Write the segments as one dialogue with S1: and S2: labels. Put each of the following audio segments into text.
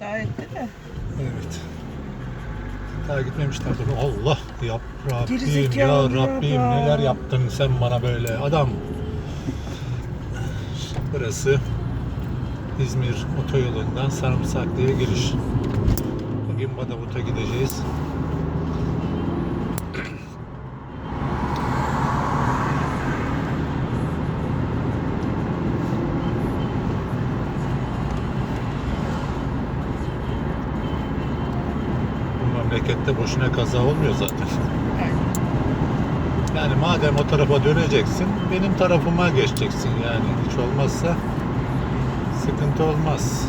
S1: Daha etti de.
S2: Evet. Daha gitmemişlerdir. Allah ya Rabbim ya
S1: Gerizekalı
S2: Rabbim
S1: ya.
S2: neler yaptın sen bana böyle adam. Burası İzmir otoyolundan Sarımsaklı'ya giriş. Bugün Badavut'a gideceğiz. Memlekette boşuna kaza olmuyor zaten. Yani madem o tarafa döneceksin, benim tarafıma geçeceksin yani. Hiç olmazsa sıkıntı olmaz.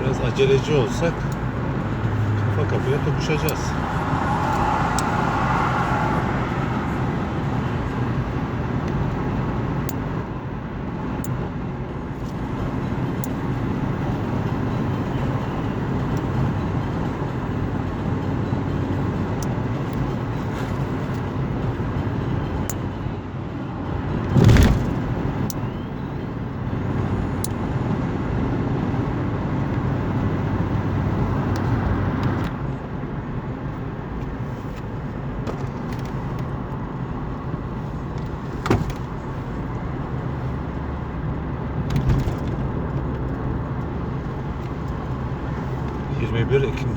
S2: Biraz aceleci olsak kafa kafaya tokuşacağız.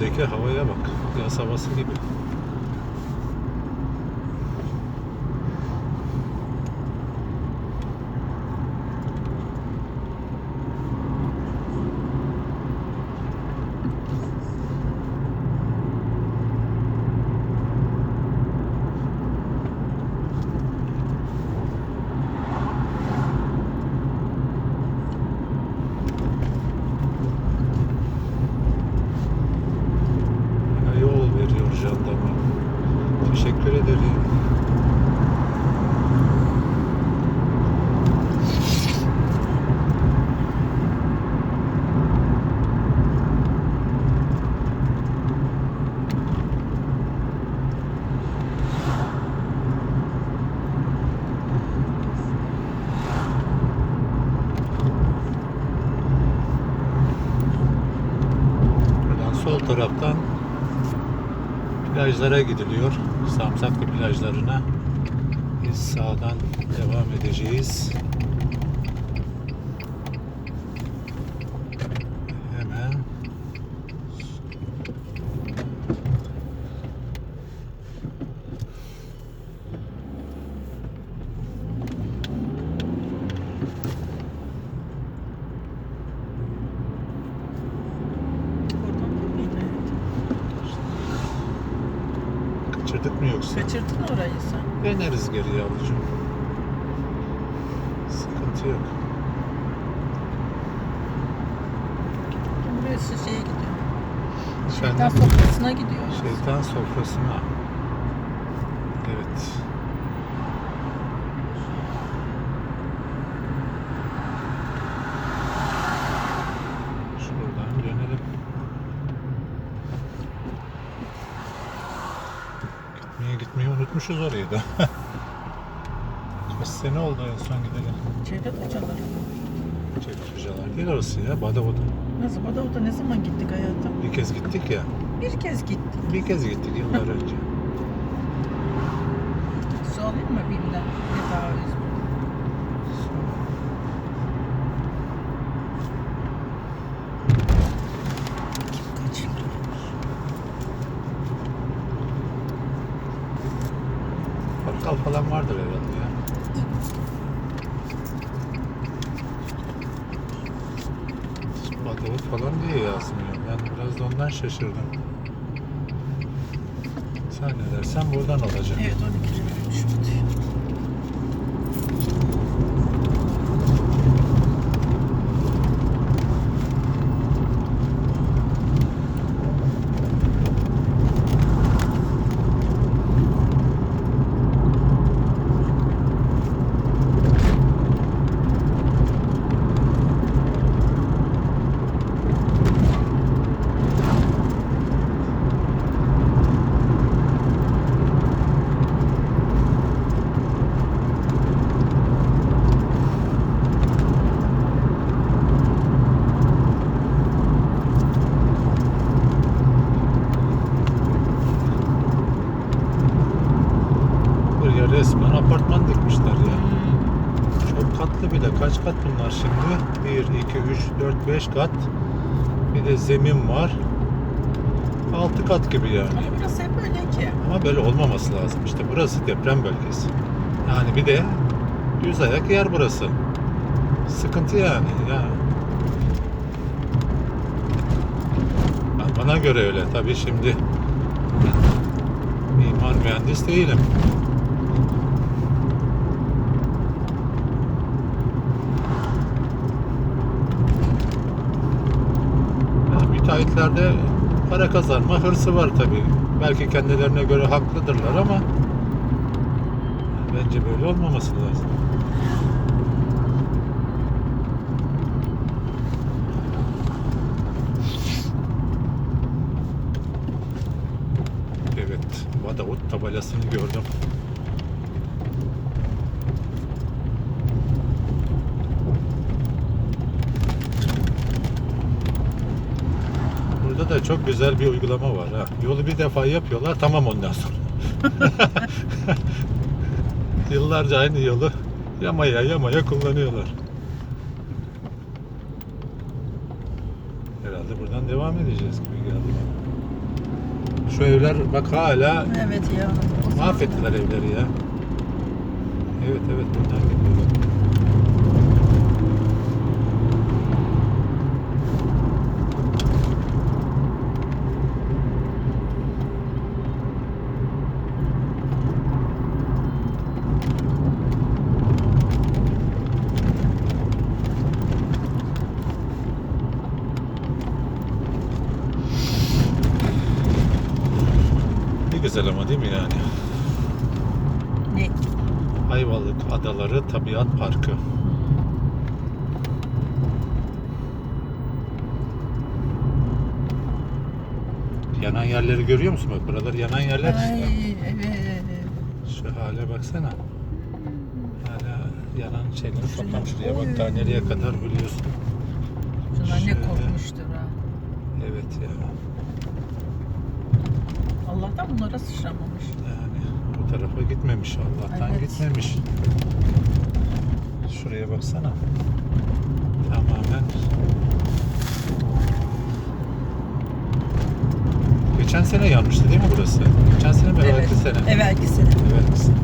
S2: ...21 Ekim'deki havaya bak. Yaz havası gibi. Plajlara gidiliyor. Samsaklı plajlarına. Biz sağdan devam edeceğiz. Hemen
S1: Oradan değil miydi?
S2: kaçırdık mı yoksa?
S1: Kaçırdın orayı sen.
S2: Döneriz geri yavrucuğum. Sıkıntı yok.
S1: Burası şeye gidiyor. Şeytan sofrasına gidiyor.
S2: Şeytan sofrasına. Evet. Unutmuşuz orayı da. Kaç sene oldu en son gidelim.
S1: Cevdet hocalar.
S2: Çevik Hocalar değil orası ya. Badavada.
S1: Nasıl Badavut'a ne zaman gittik hayatım?
S2: Bir kez gittik ya.
S1: Bir kez gittik.
S2: Bir kez gittik yıllar önce.
S1: Su alayım mı bimden? Ne daha üzgün. Kim kaçırdı?
S2: Bakkal falan vardır herhalde ya. Badavut falan diye yazmıyor. Ben biraz da ondan şaşırdım. Sen ne dersen buradan olacak.
S1: Evet
S2: 3, 4, 5 kat. Bir de zemin var. 6 kat gibi yani.
S1: Ama burası hep öyle ki.
S2: Ama böyle olmaması lazım. İşte burası deprem bölgesi. Yani bir de düz ayak yer burası. Sıkıntı yani. Ya. Bana göre öyle. Tabii şimdi mimar mühendis değilim. Müteahhitlerde para kazanma hırsı var tabii. Belki kendilerine göre haklıdırlar ama bence böyle olmaması lazım. Evet, Vadavut tabelasını gördüm. Burada da çok güzel bir uygulama var ha. Yolu bir defa yapıyorlar, tamam ondan sonra. Yıllarca aynı yolu yamaya yamaya kullanıyorlar. Herhalde buradan devam edeceğiz gibi geldi. Şu evler bak hala
S1: Evet ya.
S2: Mahvettiler evleri ya. Evet evet buradan gidiyorlar. Ne güzel ama değil mi yani?
S1: Ne?
S2: Ayvalık Adaları Tabiat Parkı. Yanan yerleri görüyor musun? Bak buralar yanan yerler
S1: Ay
S2: işte.
S1: evet.
S2: Şu hale baksana. Hala yanan şeyleri
S1: Şuna-
S2: toplam şuraya bak daha nereye kadar biliyorsun. Şöyle.
S1: ne korkmuştur ha.
S2: Evet ya.
S1: Allah'tan bunlara sıçramamış.
S2: O tarafa gitmemiş Allah'tan
S1: Evet.
S2: gitmemiş. Şuraya baksana. Tamamen. Geçen sene yanmıştı değil mi burası? Geçen sene mi evvelki sene?
S1: Evvelki sene.
S2: Evvelki sene.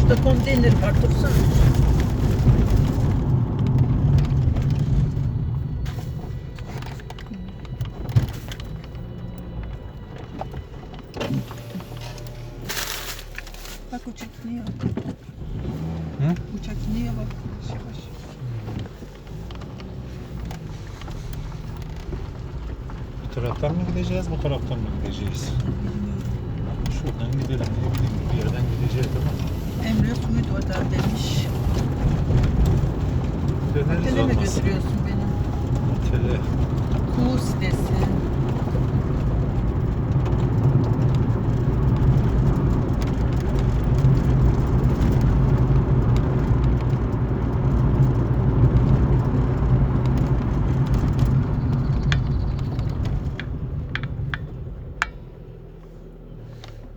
S1: Şurada konteyner var dursana. Bak uçak iniyor.
S2: Hı?
S1: Uçak iniyor bak. Yavaş.
S2: Bu taraftan mı gideceğiz, bu taraftan mı gideceğiz? Şuradan gidelim, ne bileyim, bir yerden gideceğiz ama
S1: Emre Sumit Otel demiş.
S2: döneriz
S1: Otele mi
S2: olmaz.
S1: götürüyorsun beni?
S2: Otele.
S1: Kuğu sitesi.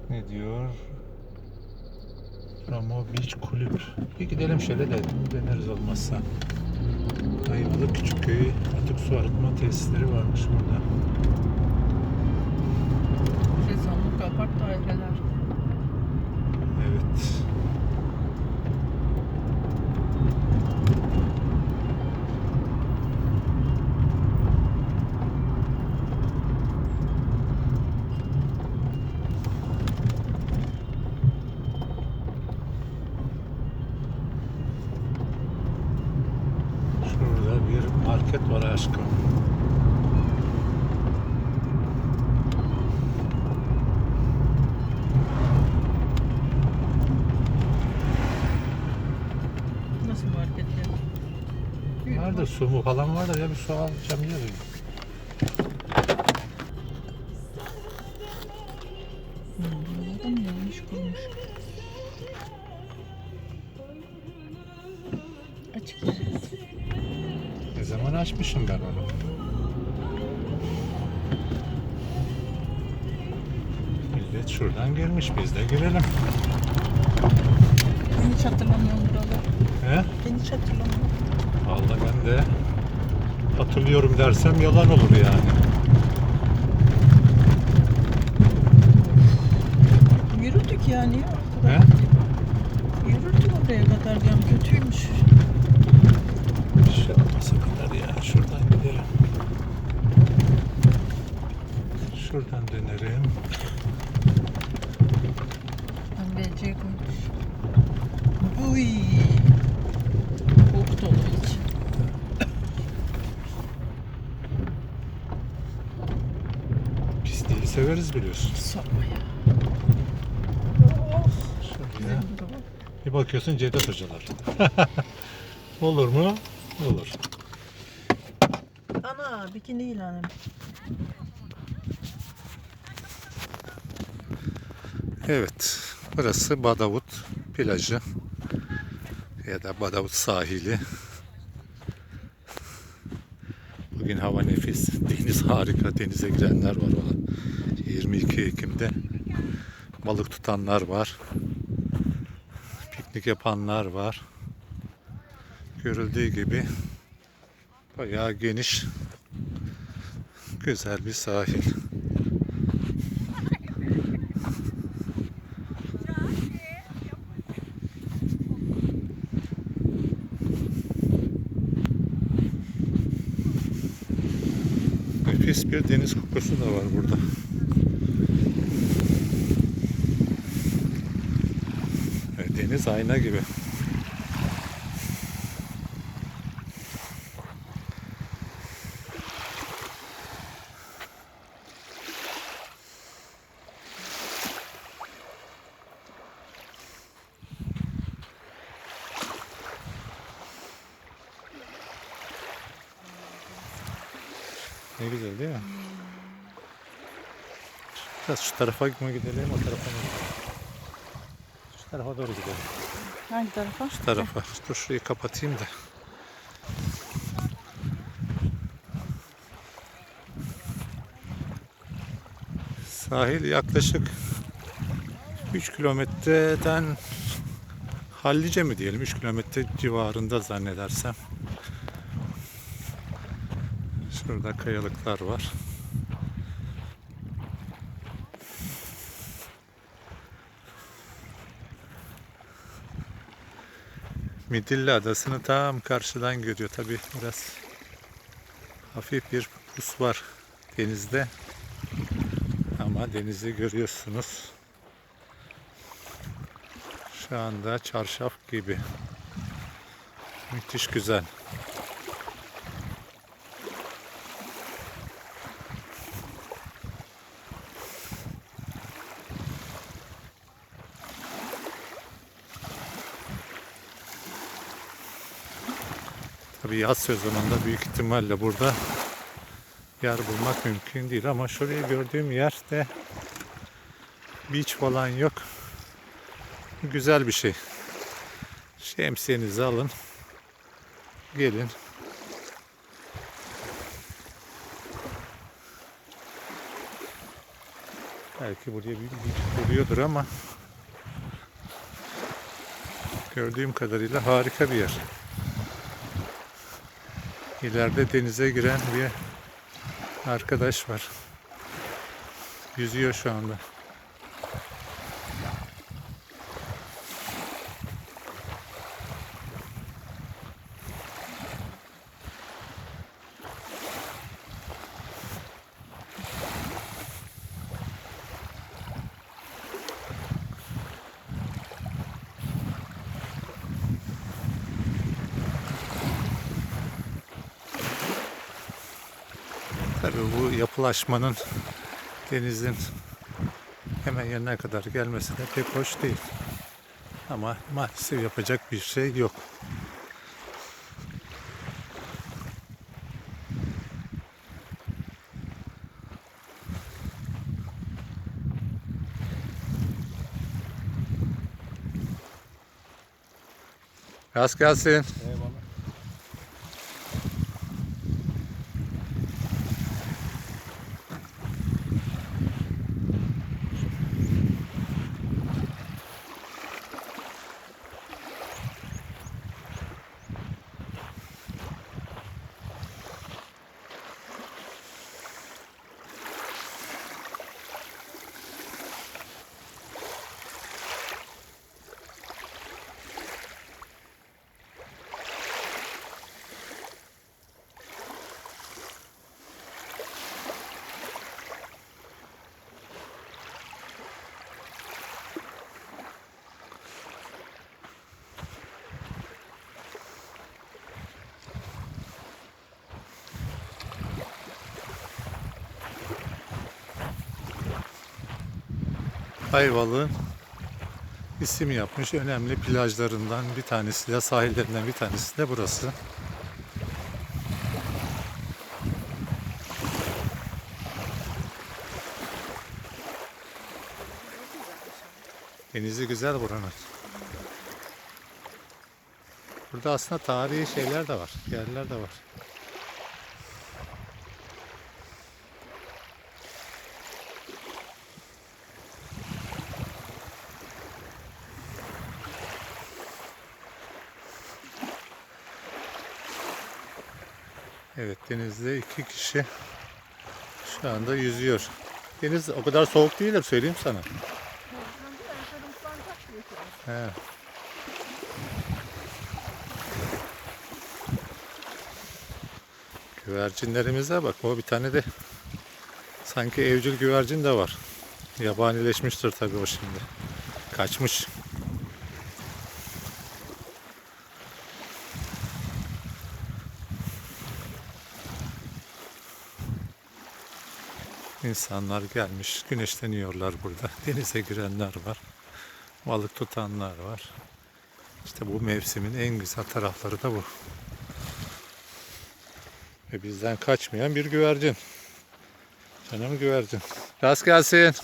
S2: Ne diyor? Ramo Beach Kulüp. Şöyle de deneriz olmazsa. Ayvalık Küçükköy'ü atık su arıtma tesisleri varmış burada.
S1: Sezonluk apart daireler.
S2: Evet. Şurada bir market var aşkım.
S1: Nasıl market ya? Büyük
S2: Vardır su mu falan vardır ya bir su alacağım diyor.
S1: Hmm, adam yanlış kurmuş. Açık.
S2: Ne zaman açmışım ben onu? Millet şuradan girmiş biz de girelim.
S1: Ben hiç hatırlamıyorum buraları.
S2: He?
S1: Ben hiç hatırlamıyorum.
S2: Vallahi ben de hatırlıyorum dersem yalan olur yani.
S1: Yürüdük yani.
S2: He?
S1: Yürüdük oraya kadar diyorum. Kötüymüş.
S2: Şey olmasa kadar ya. Şuradan gidelim. Şuradan dönerim.
S1: Ben BC koymuş. Uy. Korktu onu hiç.
S2: Pisliği severiz biliyorsun.
S1: Sorma ya.
S2: Şöyle. Bir bakıyorsun Cevdet hocalar. olur mu? Olur.
S1: Ana bikini ilanı.
S2: Evet. Burası Badavut plajı. Ya da Badavut sahili. Bugün hava nefis. Deniz harika. Denize girenler var. Valla. 22 Ekim'de balık tutanlar var. Piknik yapanlar var. Görüldüğü gibi bayağı geniş güzel bir sahil. Nefis bir deniz kokusu da var burada. Deniz ayna gibi. Ne güzel değil mi? Biraz şu tarafa mı gidelim, o tarafa mı gidelim? Tarafa doğru gidelim.
S1: Hangi tarafa?
S2: Şu tarafa. Dur şurayı kapatayım da. Sahil yaklaşık 3 kilometreden Hallice mi diyelim 3 kilometre civarında zannedersem. Şurada kayalıklar var. Midilli Adası'nı tam karşıdan görüyor. Tabi biraz hafif bir pus var denizde. Ama denizi görüyorsunuz. Şu anda çarşaf gibi. Müthiş güzel. Tabii yaz sezonunda büyük ihtimalle burada yer bulmak mümkün değil ama şuraya gördüğüm yerde beach falan yok. Güzel bir şey. Şemsiyenizi alın. Gelin. Belki buraya bir beach oluyordur ama gördüğüm kadarıyla harika bir yer. İleride denize giren bir arkadaş var. Yüzüyor şu anda. Tabii bu yapılaşmanın denizin hemen yanına kadar gelmesi de pek hoş değil. Ama maalesef yapacak bir şey yok. Rast gelsin. Ayvalık'ın isim yapmış önemli plajlarından bir tanesi de sahillerinden bir tanesi de burası. Denizi güzel buranın. Burada aslında tarihi şeyler de var, yerler de var. Evet denizde iki kişi şu anda yüzüyor. Deniz o kadar soğuk değildir söyleyeyim sana. He. Güvercinlerimize bak. O bir tane de sanki evcil güvercin de var. Yabanileşmiştir tabii o şimdi. Kaçmış. İnsanlar gelmiş, güneşleniyorlar burada. Denize girenler var. Balık tutanlar var. İşte bu mevsimin en güzel tarafları da bu. Ve bizden kaçmayan bir güvercin. Canım güvercin. Rast gelsin.